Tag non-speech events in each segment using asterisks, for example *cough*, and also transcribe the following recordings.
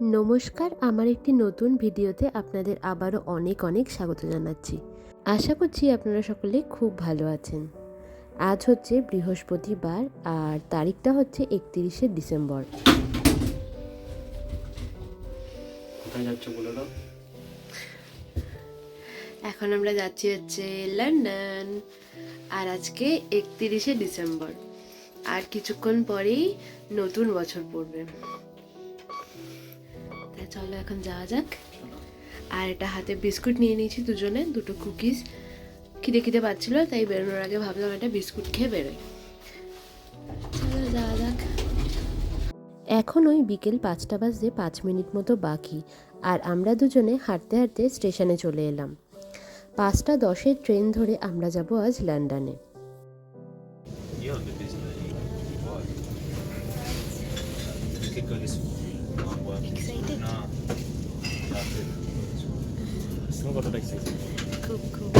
নমস্কার আমার একটি নতুন ভিডিওতে আপনাদের আবারও অনেক অনেক স্বাগত জানাচ্ছি। আশা করছি আপনারা সকলে খুব ভালো আছেন। আজ হচ্ছে বৃহস্পতিবার আর তারিখটা হচ্ছে একত্রিশে ডিসেম্বর। এখন আমরা যাচ্ছি হচ্ছে লন্ডন আর আজকে একত্রিশে ডিসেম্বর। আর কিছুক্ষণ পরেই নতুন বছর পড়বে। তাই চলো এখন যাওয়া যাক। আর এটা হাতে বিস্কুট নিয়ে নিয়েছি দুজনে, দুটো কুকিজ। খিদে খিদে পাচ্ছিল, তাই বেরোনোর আগে ভাবলাম একটা বিস্কুট খেয়ে বেরোই। চলো যাওয়া যাক। এখন ওই বিকেল পাঁচটা বাজতে পাঁচ মিনিট মতো বাকি, আর আমরা দুজনে হাঁটতে হাঁটতে স্টেশনে চলে এলাম। পাঁচটা দশের ট্রেন ধরে আমরা যাব আজ লন্ডনে. Why? Could go this? I'm No. তুমি কতটা এক্সাইটেড খুব খুব।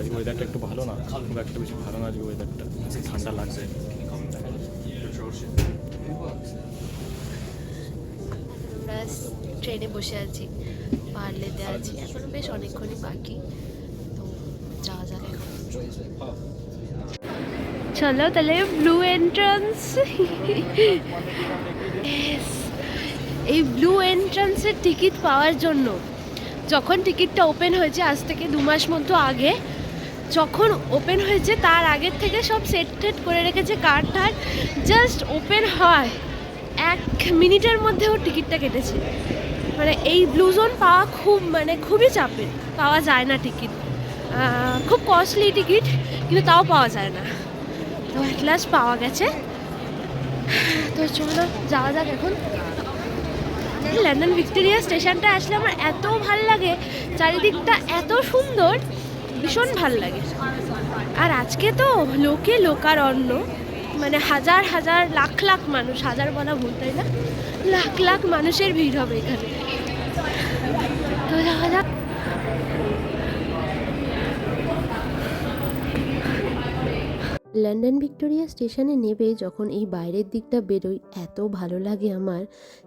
আজকে ওয়েদারটা একটু ভালো না? খুব একটা বেশি ভালো না আজকে ওয়েদারটা ঠান্ডা লাগছে। আমরা ট্রেনে বসে আছি পার্লেতে আছি এখনও বেশ অনেকক্ষণই বাকি। তো যাওয়া যাক এখন। চলো, তাহলে ব্লু এন্ট্রান্স এই ব্লু এন্ট্রান্সের টিকিট পাওয়ার জন্য, যখন টিকিটটা ওপেন হয়েছে আজ থেকে দু মাস মতো আগে, যখন ওপেন হয়েছে তার আগের থেকে সব সেট টেট করে রেখেছে কার্ড টার্ড জাস্ট ওপেন হয়। এক মিনিটের মধ্যে ওর টিকিটটা কেটেছে। মানে এই ব্লু জোন পাওয়া খুব মানে খুবই চাপের। পাওয়া যায় না টিকিট খুব কস্টলি টিকিট কিন্তু তাও পাওয়া যায় না। তো লাস্ট পাওয়া গেছে। তো চলো যাওয়া যাক এখন। লন্ডন ভিক্টোরিয়া স্টেশনটা আসলে আমার এত ভালো লাগে, চারিদিকটা এত সুন্দর, ভীষণ ভালো লাগে। আর আজকে তো লোকে লোকারণ্য মানে হাজার হাজার, লাখ লাখ মানুষ, হাজার বলা ভুল, তাই না? লাখ লাখ মানুষের ভিড় হবে এখানে। তো যাওয়া যাক। লন্ডন ভিক্টোরিয়া স্টেশনে নেবে যখন এই বাইরের দিকটা বেরোই এত ভালো লাগে আমার।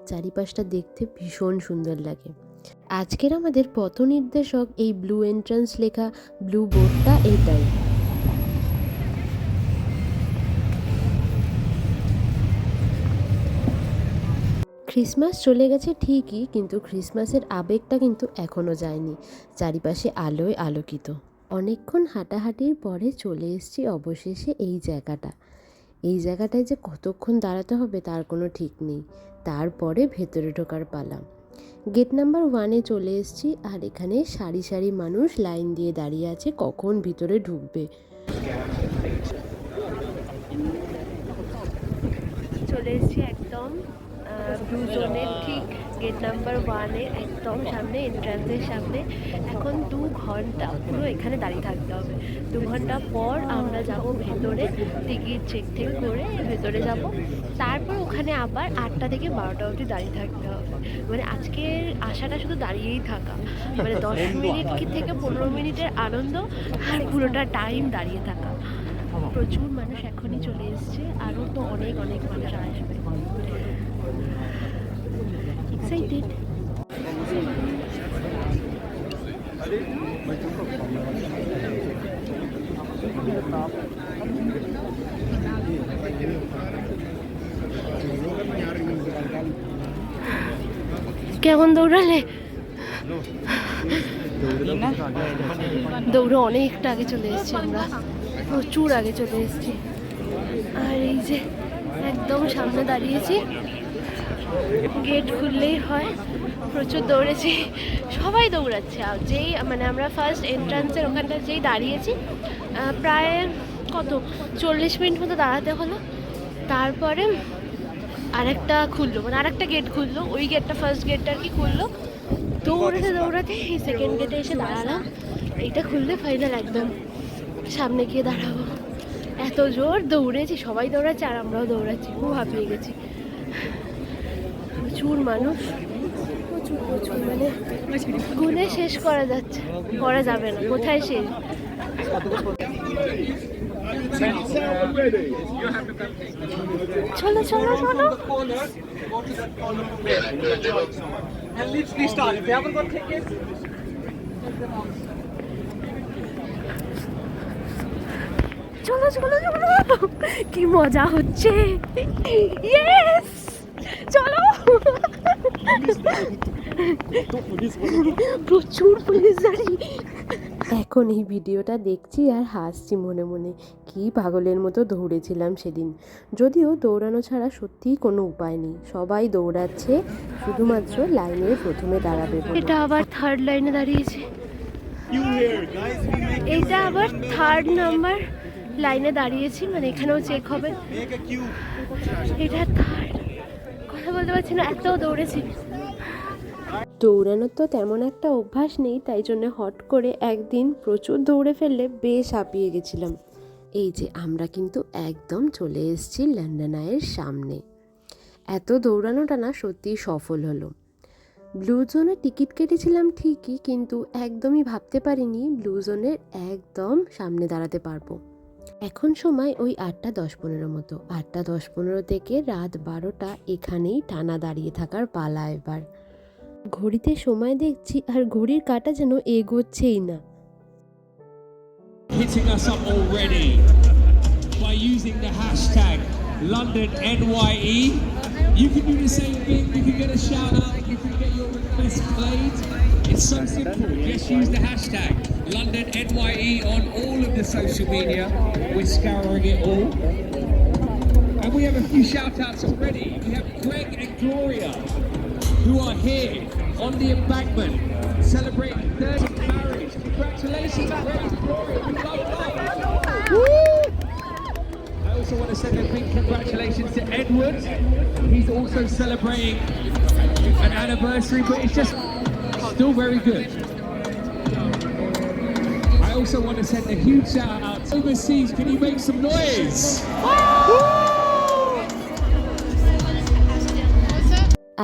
চারিপাশটা দেখতে ভীষণ সুন্দর লাগে। আজকের আমাদের পথ নির্দেশক এই ব্লু এন্ট্রান্স লেখা ব্লু বোর্ডটা এটাই। ক্রিসমাস চলে গেছে ঠিকই, কিন্তু ক্রিসমাসের আবেগটা কিন্তু এখনও যায়নি। চারিপাশে আলোয় আলোকিত। অনেকক্ষণ হাঁটাহাঁটির পরে চলে এসেছি অবশেষে এই জায়গাটা। এই জায়গাটায় যে কতক্ষণ দাঁড়াতে হবে তার কোনো ঠিক নেই। তারপরে ভেতরে ঢোকার পালা। গেট নাম্বার ওয়ানে চলে এসেছি আর এখানে সারি সারি মানুষ লাইন দিয়ে দাঁড়িয়ে আছে কখন ভিতরে ঢুকবে। চলে এসেছি একদম ঠিক গেট নাম্বার ওয়ানের একদম সামনে এন্ট্রান্সের সামনে। এখন দু ঘণ্টা পুরো এখানে দাঁড়িয়ে থাকতে হবে। দু ঘণ্টা পর আমরা যাব ভেতরে টিকিট চেক টেক করে ভেতরে যাব। তারপর ওখানে আবার আটটা থেকে বারোটা অবধি দাঁড়িয়ে থাকতে হবে। মানে আজকের আশাটা শুধু দাঁড়িয়েই থাকা। মানে দশ *laughs* মিনিট কি থেকে পনেরো মিনিটের আনন্দ আর পুরোটা টাইম দাঁড়িয়ে থাকা। প্রচুর মানুষ এখনই চলে এসছে। আরও তো অনেক অনেক মানুষ আসবে। এক্সাইটেড কেমন দৌড়ালে? দৌড়ে অনেকটা আগে চলে এসেছি আমরা। প্রচুর আগে চলে এসেছি। আর এই যে একদম সামনে দাঁড়িয়েছি। গেট খুললেই হয়, প্রচুর দৌড়েছি, সবাই দৌড়াচ্ছে। আর যেই মানে আমরা ফার্স্ট এন্ট্রান্সের ওখানটা যেই দাঁড়িয়েছি প্রায় কত, চল্লিশ মিনিট মতো দাঁড়াতে হলো। তারপরে আরেকটা খুললো মানে আরেকটা গেট খুললো, ওই গেটটা ফার্স্ট গেটটা আর কি খুললো। দৌড়াতে দৌড়াতে এই সেকেন্ড গেটে এসে দাঁড়ালাম। এইটা খুললে ফাইনাল একদম সামনে গিয়ে দাঁড়াবো। এত জোর দৌড়েছি, সবাই দৌড়াচ্ছে আর আমরাও দৌড়াচ্ছি, খুব হাঁপিয়ে গেছি। প্রচুর মানুষ। প্রচুর প্রচুর মানে গুনে শেষ করা যাচ্ছে, করা যাবে না, কোথায় শেষ চলো চলো চলো। চলো চলো চলো। কি মজা হচ্ছে। চলো। প্রচুর পুলিশ গাড়ি এখন এই ভিডিওটা দেখছি আর হাসছি মনে মনে। কি পাগলের মতো দৌড়েছিলাম সেদিন। যদিও দৌড়ানো ছাড়া সত্যিই কোনো উপায় নেই। সবাই দৌড়াচ্ছে, শুধুমাত্র লাইনে প্রথমে দাঁড়াবে এটা আবার থার্ড লাইনে দাঁড়িয়েছে। এটা আবার থার্ড নাম্বার লাইনে দাঁড়িয়েছি মানে এখানেও চেক হবে। এটা থার্ড বলতে পারছি না, এত দৌড়েছি। দৌড়ানোর তো তেমন একটা অভ্যাস নেই, তাই জন্য হট করে একদিন প্রচুর দৌড়ে ফেললে বেশ হাঁপিয়ে গেছিলাম। এই যে আমরা কিন্তু একদম চলে এসেছি লন্ডন আয়ের সামনে। এত দৌড়ানোটা না সত্যিই সফল হলো। ব্লু জোনে টিকিট কেটেছিলাম ঠিকই, কিন্তু একদমই ভাবতে পারিনি ব্লু জোনের একদম সামনে দাঁড়াতে পারব। এখন সময় ওই আটটা দশ পনেরো মতো। আটটা দশ পনেরো থেকে রাত বারোটা এখানেই টানা দাঁড়িয়ে থাকার পালা এবার। ঘড়িতে সময় দেখছি আর ঘড়ির কাটা যেন এগোচ্ছেই না। It's so simple. Just use the hashtag London NYE on all of the social media. We're scouring it all. And we have a few shout outs already. We have Greg and Gloria who are here on the embankment celebrating 30th marriage. Congratulations, Greg and Gloria. We love love. I also want to send a big congratulations to Edward. He's also celebrating an anniversary, but it's just still very good. I also want to send a huge shout out to overseas. Can you make some noise?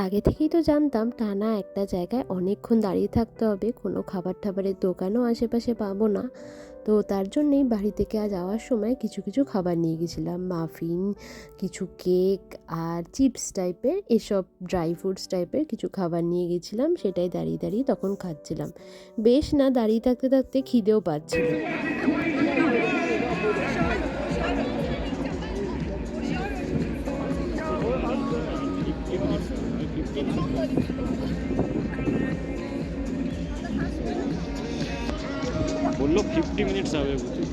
আগে থেকেই তো জানতাম টানা একটা জায়গায় অনেকক্ষণ দাঁড়িয়ে থাকতে হবে, কোনো খাবার টাবারের দোকানও আশেপাশে পাবো না। তো তার জন্যেই বাড়ি থেকে আজ যাওয়ার সময় কিছু কিছু খাবার নিয়ে গেছিলাম। মাফিন, কিছু কেক আর চিপস টাইপের, এসব ড্রাই ফ্রুটস টাইপের কিছু খাবার নিয়ে গেছিলাম, সেটাই দাঁড়িয়ে দাঁড়িয়ে তখন খাচ্ছিলাম। বেশ না, দাঁড়িয়ে থাকতে থাকতে খিদেও পাচ্ছিল বললো ফিফটি মিনিটস হবে বুঝি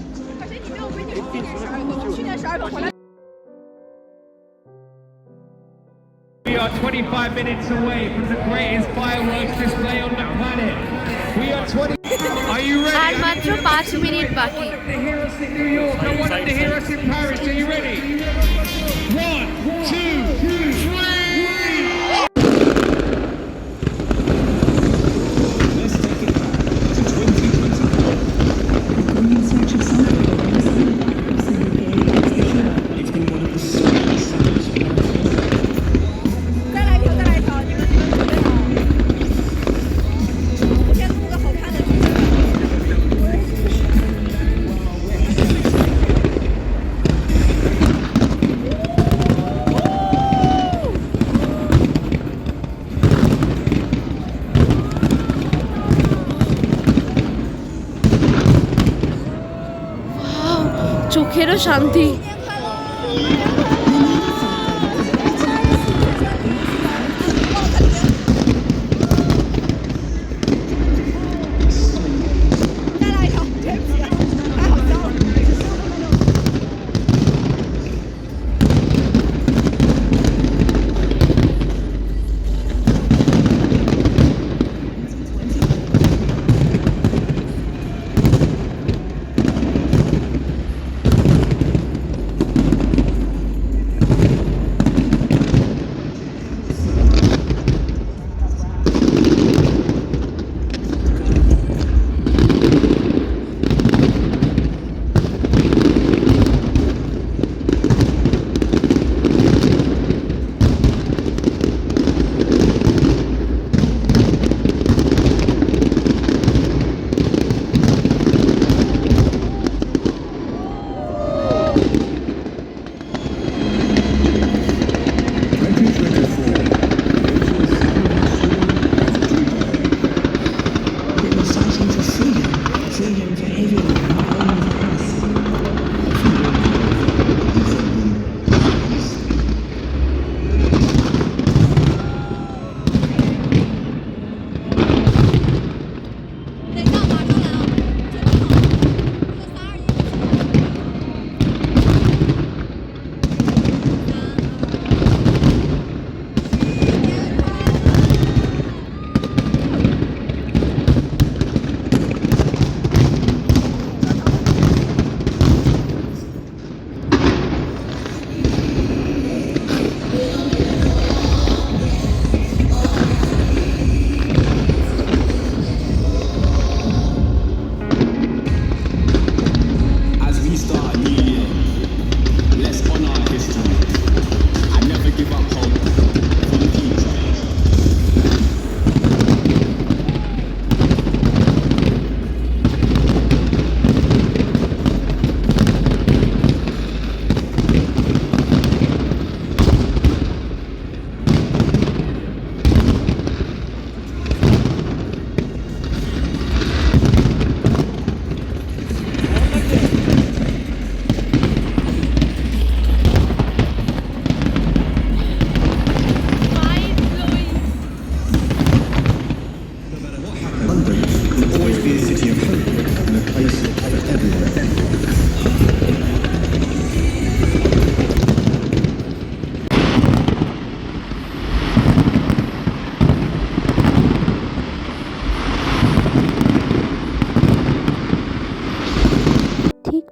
We are 25 minutes away from the greatest fireworks display on the planet. We are 20. Are you ready? আর মাত্র পাঁচ মিনিট বাকি to hear us in New York. I want them to hear us in Paris. Are you ready? শান্তি।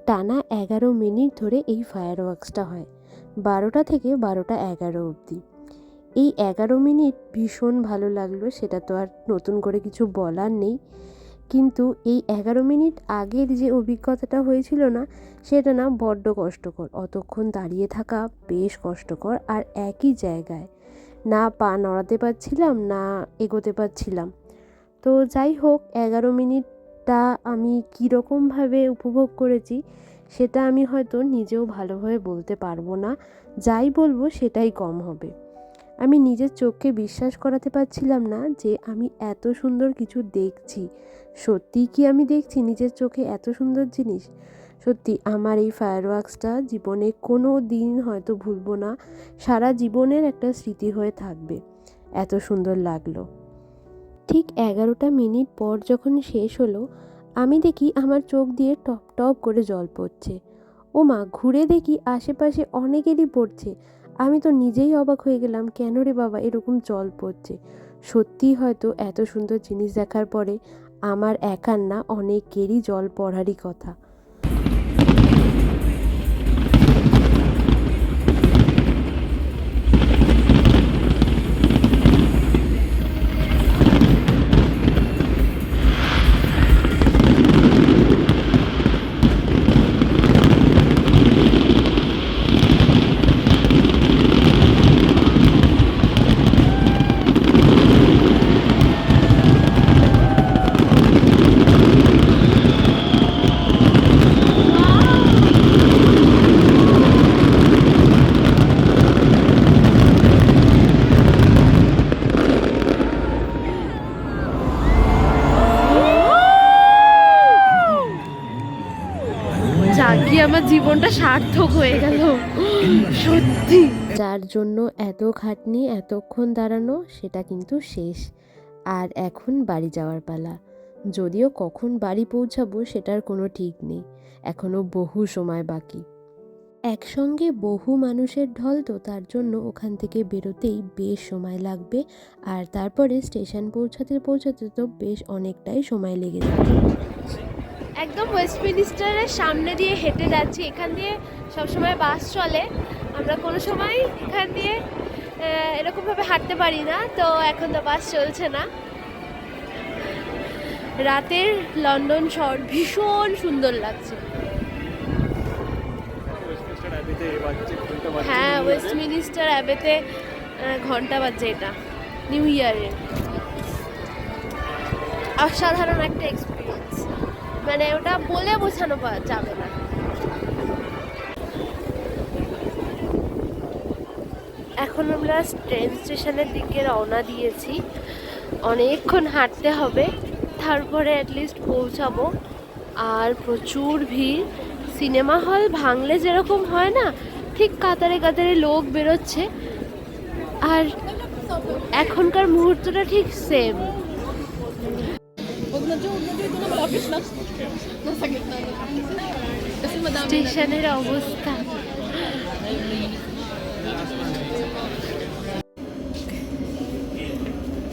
টানা এগারো minute ধরে এই fire ওয়ার্কসটা হয়। বারোটা থেকে বারোটা এগারো অবধি। এই এগারো মিনিট ভীষণ ভালো লাগল, সেটা তো আর নতুন করে কিছু বলার নেই। কিন্তু এই এগারো মিনিট আগের যে অভিজ্ঞতাটা হয়েছিল না, সেটা না বড্ড কষ্টকর। অতক্ষণ দাঁড়িয়ে থাকা বেশ কষ্টকর আর একই জায়গায়। না পা নড়াতে পারছিলাম, না এগোতে পারছিলাম। তো যাই হোক, এগারো মিনিটটা আমি কীরকমভাবে উপভোগ করেছি, সেটা আমি হয়তো নিজেও ভালোভাবে বলতে পারব না। যাই বলব, সেটাই কম হবে। আমি নিজের চোখকে বিশ্বাস করাতে পারছিলাম না যে আমি এত সুন্দর কিছু দেখছি। সত্যি কি আমি দেখছি নিজের চোখে এত সুন্দর জিনিস? সত্যি আমার এই ফায়ার ওয়ার্কসটা জীবনে কোনো দিন হয়তো ভুলবো না, সারা জীবনের একটা স্মৃতি হয়ে থাকবে। এত সুন্দর লাগল। ঠিক এগারোটা মিনিট পর যখন শেষ হলো, আমি দেখি আমার চোখ দিয়ে টপ টপ করে জল পড়ছে। ও মা ঘুরে দেখি আশেপাশে অনেকেরই পড়ছে। আমি তো নিজেই অবাক হয়ে গেলাম, কেন রে বাবা এরকম জল পড়ছে? সত্যিই হয়তো এত সুন্দর জিনিস দেখার পরে আমার একার না অনেকেরই জল পড়ারই কথা। জীবনটা সার্থক হয়ে গেল। সত্যি। যার জন্য এত খাটনি, এতক্ষণ দাঁড়ানো, সেটা কিন্তু শেষ। আর এখন বাড়ি যাওয়ার পালা। যদিও কখন বাড়ি পৌঁছাবো, সেটার কোনো ঠিক নেই। এখনও বহু সময় বাকি। একসঙ্গে বহু মানুষের ঢল তো, তার জন্য ওখান থেকে বেরোতেই বেশ সময় লাগবে। আর তারপরে স্টেশন পৌঁছাতে পৌঁছাতে তো বেশ অনেকটাই সময় লেগে যাবে। একদম ওয়েস্টমিনিস্টারের সামনে দিয়ে হেঁটে যাচ্ছি। এখান দিয়ে সবসময় বাস চলে। আমরা কোনো সময় এখান দিয়ে এরকমভাবে হাঁটতে পারি না তো এখন তো বাস চলছে না। রাতের লন্ডন শহর ভীষণ সুন্দর লাগছে। হ্যাঁ ওয়েস্টমিনিস্টার অ্যাবেতে ঘণ্টা বাজছে এটা। নিউ ইয়ারের। অসাধারণ একটা এক্সপিরিয়েন্স মানে ওটা বলে বোঝানো যাবে না। এখন আমরা ট্রেন স্টেশনের দিকে রওনা দিয়েছি। অনেকক্ষণ হাঁটতে হবে, তারপরে অ্যাটলিস্ট পৌঁছাবো। আর প্রচুর ভিড়। সিনেমা হল ভাঙলে যেরকম হয় না, ঠিক কাতারে কাতারে লোক বেরোচ্ছে। আর এখনকার মুহূর্তটা ঠিক সেম স্টেশনের অবস্থা।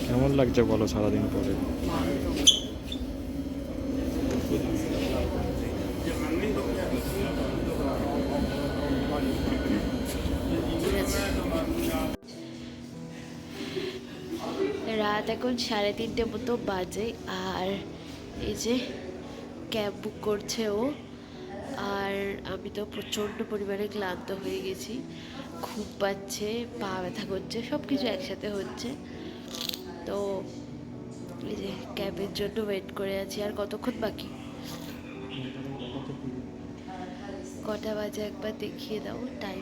কেমন লাগছে বলো সারাদিন পরে? রাত এখন সাড়ে তিনটে মতো বাজে আর এই যে ক্যাব বুক করছে ও। আর আমি তো প্রচণ্ড পরিমাণে ক্লান্ত হয়ে গেছি। খুব পাচ্ছে, পা ব্যথা করছে সব কিছু একসাথে হচ্ছে। তো এই যে ক্যাবের জন্য ওয়েট করে আছি। আর কতক্ষণ বাকি? কটা বাজে একবার দেখিয়ে দাও টাইমটা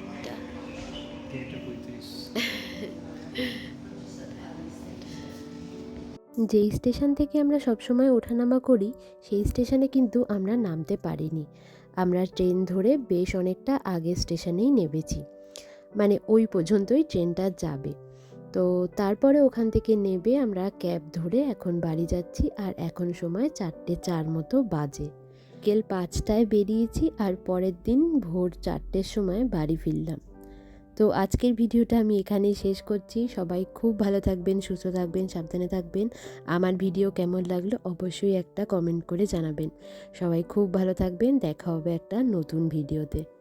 যেই স্টেশন থেকে আমরা সবসময় ওঠানামা করি, সেই স্টেশনে কিন্তু আমরা নামতে পারিনি। আমরা ট্রেন ধরে বেশ অনেকটা আগের স্টেশনেই নেমেছি। মানে ওই পর্যন্তই ট্রেনটা যাবে। তো তারপরে ওখান থেকে নেবে আমরা ক্যাব ধরে এখন বাড়ি যাচ্ছি আর এখন সময় চারটে চার মতো বাজে। বিকেল পাঁচটায় বেরিয়েছি আর পরের দিন ভোর চারটের সময় বাড়ি ফিরলাম। তো আজকের ভিডিওটা আমি এখানেই শেষ করছি। সবাই খুব ভালো থাকবেন, সুস্থ থাকবেন, সাবধানে থাকবেন। আমার ভিডিও কেমন লাগল অবশ্যই একটা কমেন্ট করে জানাবেন। সবাই খুব ভালো থাকবেন, দেখা হবে একটা নতুন ভিডিওতে।